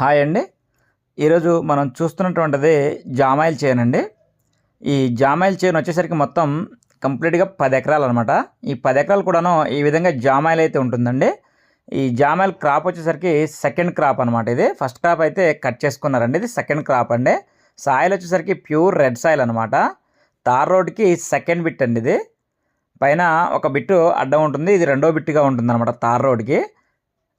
Hi అండి. ఈరోజు మనం చూస్తున్నటువంటిది జామాయిల్ చైన్ అండి. ఈ జామాయిల్ చైన్ వచ్చేసరికి మొత్తం కంప్లీట్గా పది ఎకరాలు అనమాట ఈ పది ఎకరాలు కూడాను ఈ విధంగా జామాయిల్ అయితే ఉంటుందండి. ఈ జామాయిల్ క్రాప్ వచ్చేసరికి సెకండ్ క్రాప్ అనమాట ఇది. ఫస్ట్ క్రాప్ అయితే కట్ చేసుకున్నారండి. ఇది సెకండ్ క్రాప్ అండి. సాయిల్ వచ్చేసరికి ప్యూర్ రెడ్ సాయిల్ అనమాట తార్ రోడ్కి సెకండ్ బిట్ అండి ఇది. పైన ఒక బిట్టు అడ్డం ఉంటుంది. ఇది రెండో బిట్టుగా ఉంటుంది అనమాట తార్ రోడ్కి.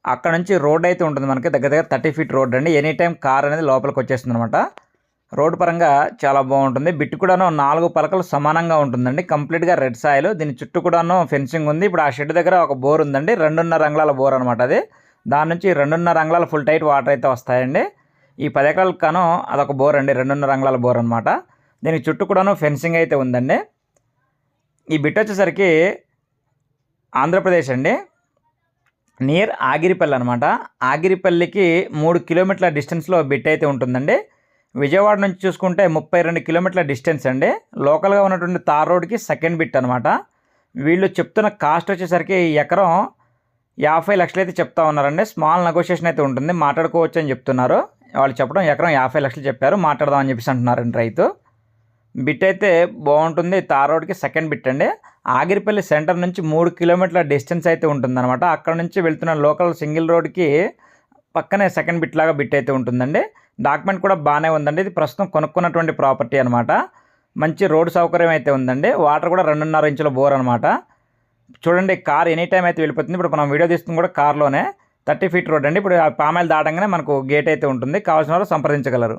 అక్కడ నుంచి రోడ్ అయితే ఉంటుంది మనకి దగ్గర దగ్గర థర్టీ ఫీట్ రోడ్ అండి. ఎనీ టైం కార్ అనేది లోపలికి వచ్చేస్తుంది అనమాట రోడ్ పరంగా చాలా బాగుంటుంది. బిట్ కూడాను నాలుగు పలకలు సమానంగా ఉంటుందండి. కంప్లీట్గా రెడ్ సాయిల్ దీని చుట్టూ కూడాను ఫెన్సింగ్ ఉంది. ఇప్పుడు ఆ షెడ్ దగ్గర ఒక బోర్ ఉందండి. రెండున్నర రంగుల బోర్ అనమాట అది. దాని నుంచి రెండున్నర రంగుల ఫుల్ టైట్ వాటర్ అయితే వస్తాయండి. ఈ పది ఎకరాలకు కాను అదొక బోర్ అండి. రెండున్నర రంగుల బోర్ అనమాట దీనికి చుట్టూ కూడాను ఫెన్సింగ్ అయితే ఉందండి. ఈ బిట్ వచ్చేసరికి ఆంధ్రప్రదేశ్ అండి. నియర్ ఆగిరిపల్లి అనమాట ఆగిరిపల్లికి మూడు కిలోమీటర్ల డిస్టెన్స్లో బిట్ అయితే ఉంటుందండి. విజయవాడ నుంచి చూసుకుంటే ముప్పై రెండు కిలోమీటర్ల డిస్టెన్స్ అండి. లోకల్గా ఉన్నటువంటి తార్ రోడ్కి సెకండ్ బిట్ అనమాట వీళ్ళు చెప్తున్న కాస్ట్ వచ్చేసరికి ఎకరం యాభై లక్షలు అయితే చెప్తా ఉన్నారండి. స్మాల్ నెగోషియేషన్ అయితే ఉంటుంది. మాట్లాడుకోవచ్చు అని చెప్తున్నారు. వాళ్ళు చెప్పడం ఎకరం యాభై లక్షలు చెప్పారు. మాట్లాడదామని చెప్పేసి అంటున్నారండి రైతు. బిట్ అయితే బాగుంటుంది. తార్ రోడ్కి సెకండ్ బిట్ అండి. ఆగిరిపల్లి సెంటర్ నుంచి మూడు కిలోమీటర్ల డిస్టెన్స్ అయితే ఉంటుందన్నమాట. అక్కడ నుంచి వెళ్తున్న లోకల్ సింగిల్ రోడ్కి పక్కనే సెకండ్ బిట్ లాగా బిట్ అయితే ఉంటుందండి. డాక్యుమెంట్ కూడా బాగానే ఉందండి. ఇది ప్రస్తుతం కొనుక్కున్నటువంటి ప్రాపర్టీ అనమాట మంచి రోడ్ సౌకర్యం అయితే ఉందండి. వాటర్ కూడా రెండున్నర ఇంచుల బోర్ అనమాట చూడండి కార్ ఎనీ టైం అయితే వెళ్ళిపోతుంది. ఇప్పుడు మనం వీడియో తీస్తుంది కూడా కార్లోనే థర్టీ ఫీట్ రోడ్ అండి. ఇప్పుడు ఆ పామాయిల్ దాటంగానే మనకు గేట్ అయితే ఉంటుంది. కావాల్సిన వాళ్ళు సంప్రదించగలరు.